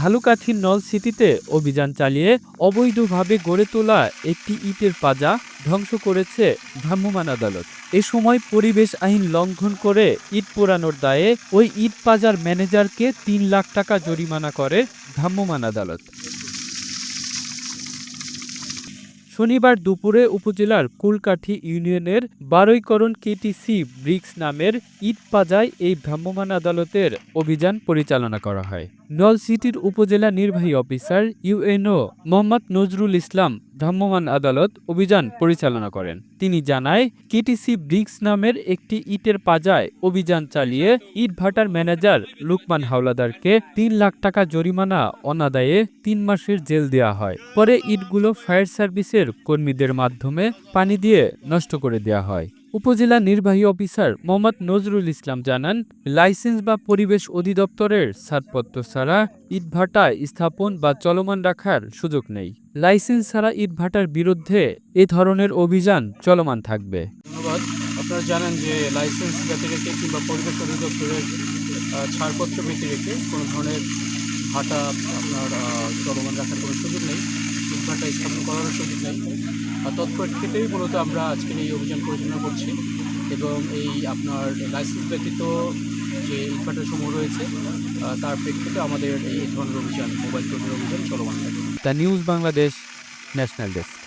ঝালুকাঠির নল সিটিতে অভিযান চালিয়ে অবৈধভাবে গড়ে তোলা একটি ইটের পাজা ধ্বংস করেছে ভ্রাম্যমাণ আদালত। এ সময় পরিবেশ আইন লঙ্ঘন করে ইট পোড়ানোর দায়ে ওই ইট পাজার ম্যানেজারকে তিন লাখ টাকা জরিমানা করে ভ্রাম্যমাণ আদালত। শনিবার দুপুরে উপজেলার কুলকাঠি ইউনিয়নের বারৈকরণ কেটিসি ব্রিক্স নামের ইট পাজায় এই ভ্রাম্যমাণ আদালতের অভিযান পরিচালনা করা হয়। নল সিটির উপজেলা নির্বাহী অফিসার ইউএনও মোহাম্মদ নজরুল ইসলাম ভ্রাম্যমাণ আদালত অভিযান পরিচালনা করেন। তিনি জানায় কেটিসি ব্রিক্স নামের একটি ইটের পাজায় অভিযান চালিয়ে ইট ভাটার ম্যানেজার লুকমান হাওলাদারকে তিন লাখ টাকা জরিমানা অনাদায়ে তিন মাসের জেল দেওয়া হয়। পরে ইটগুলো ফায়ার সার্ভিসের কর্মীদের মাধ্যমে পানি দিয়ে নষ্ট করে দেওয়া হয়। উপজেলা নির্বাহী অফিসার মোহাম্মদ নজরুল ইসলাম জানান, লাইসেন্স বা পরিবেশ অধিদপ্তরের ছাড়পত্র ছাড়া ইটভাটা স্থাপন বা চলমান রাখার সুযোগ নেই। লাইসেন্স ছাড়া ইটভাটার বিরুদ্ধে এ ধরনের অভিযান চলমান থাকবে। আপনারা জানেন যে লাইসেন্স ব্যতি রেখে কিংবা পরিবেশ অধিদপ্তরের ছাড়পত্র ব্যতি রেখে কোনো ধরনের ভাটা আপনার চলমান রাখার কোনো সুযোগ নেই। ভাটা স্থাপন করার সুযোগ নেই। আর তৎপরিপ্রেক্ষিতেই মূলত আমরা আজকের এই অভিযান পরিচালনা করছি এবং এই আপনার লাইসেন্স ব্যতীত যে ইটভাটা সমূহ রয়েছে তার প্রেক্ষিতে আমাদের এই ধরনের অভিযান মোবাইল ফোনের অভিযান চলমান থাকে। The news Bangladesh national desk